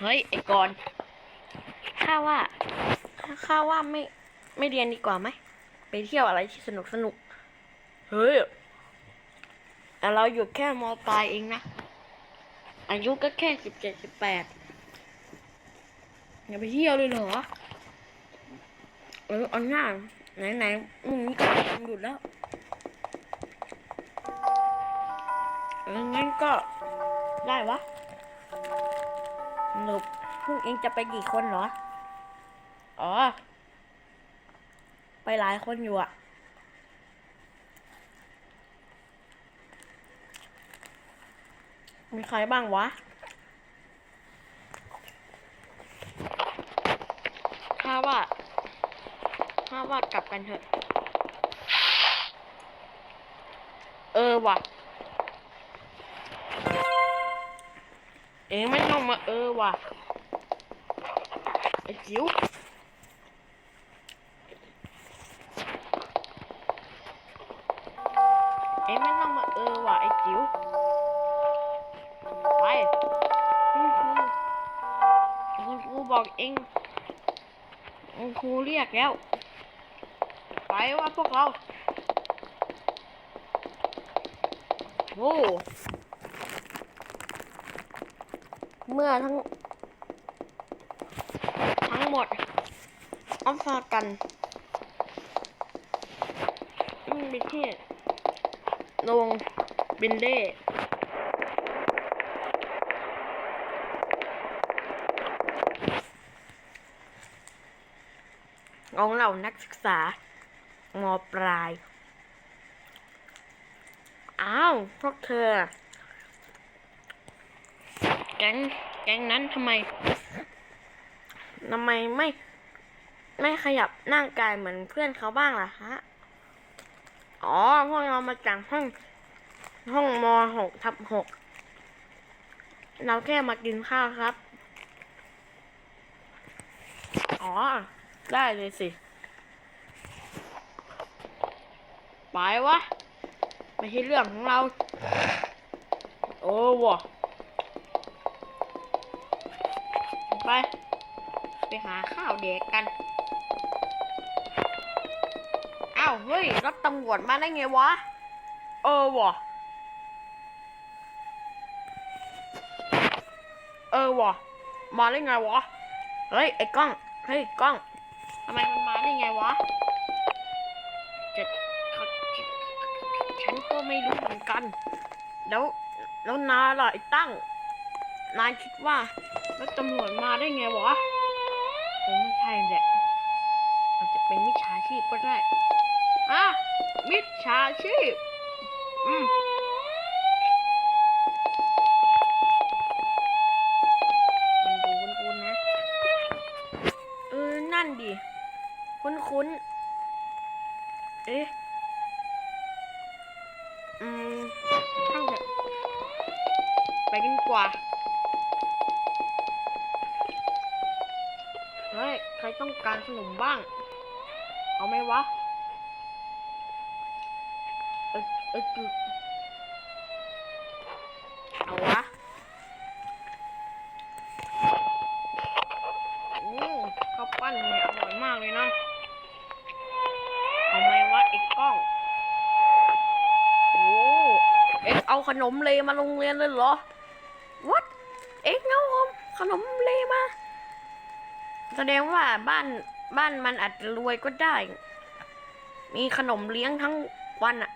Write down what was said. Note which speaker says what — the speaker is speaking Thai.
Speaker 1: เฮ้ย ไอ้กอนข้าว่าข้าว่าไม่ไม่เรียนดีกว่าไหมไปเที่ยวอะไรที่สนุกสนุกเฮ้ยแต่เราอยู่แค่มปลายเองนะ อายุก็แค่สิบเจ็ดสิบแปดอย่าไปเที่ยวเลยเหรอเออเอาหน้าไหนไหนมึงก็ทำหยุดแล้วงั้นก็ได้วะ หนุกพวกเองจะไปกี่คนเหรอ อ๋อ ไปหลายคนอยู่อะมีใครบ้างวะข้าว่าข้าว่ากลับกันเถอะ เออว่ะ เองไม่ต้องมาเออว่ะไอ้จิ๋วเองไม่ต้องมาเออว่ะไอ้จิ๋วไปคุณครูบอกเองคุณครูเรียกแล้ว ไปว่าพวกเราโอ้ เมื่อทั้ง ทั้งหมดอัฟากันอืมไปที่ลงบินเด้ของเรานักศึกษามปลาย อ้าว พวกเธอ แก๊งแก๊งนั้นทำไมทำไมไม่ ไม่ขยับร่างกายเหมือนเพื่อนเขาบ้างล่ะฮะ อ๋อ พวกเรามาจากห้อง ห้องมหกทับหกเราแค่มากินข้าวครับ อ๋อ ได้เลยสิ ไปวะ ไม่ใช่เรื่องของเรา โอ้วะ ไป ไปหาข้าวเด็กกัน อ้าว เฮ้ย รถตำรวจมาได้ไงวะ เออวะเออวะมาได้ไงวะ เฮ้ย ไอ้กล้อง เฮ้ย กล้องทำไมมันมาได้ไงวะจะฉันก็ไม่รู้เหมือนกัน แล้ว แล้วนาล่ะไอ้ตั้ง นายคิดว่ารถตำรวจมาได้ไงวะคงไม่ใช่แหละอาจจะเป็นมิจฉาชีพก็ได้อะมิจฉาชีพ อืมมันดูคุ้นๆนะ เออ นั่นดิ คุ้นๆ เอ๊ะ อืมช่างเถอะไปกันดีกว่า เฮ้ย ใครต้องการขนมบ้าง เอาไหมวะ เออเออเอาวะอืมข้าวปั้นเนี่ยอร่อยมากเลยนะเอาไหมวะไอ้กล้อง โอ้เอ็งเอาขนมเลมาโรงเรียนเลยเหรอ what เอ็งเอาขนมเลมา แสดงว่าบ้านบ้านมันอาจจะรวยก็ได้ มีขนมเลี้ยงทั้งวันอะ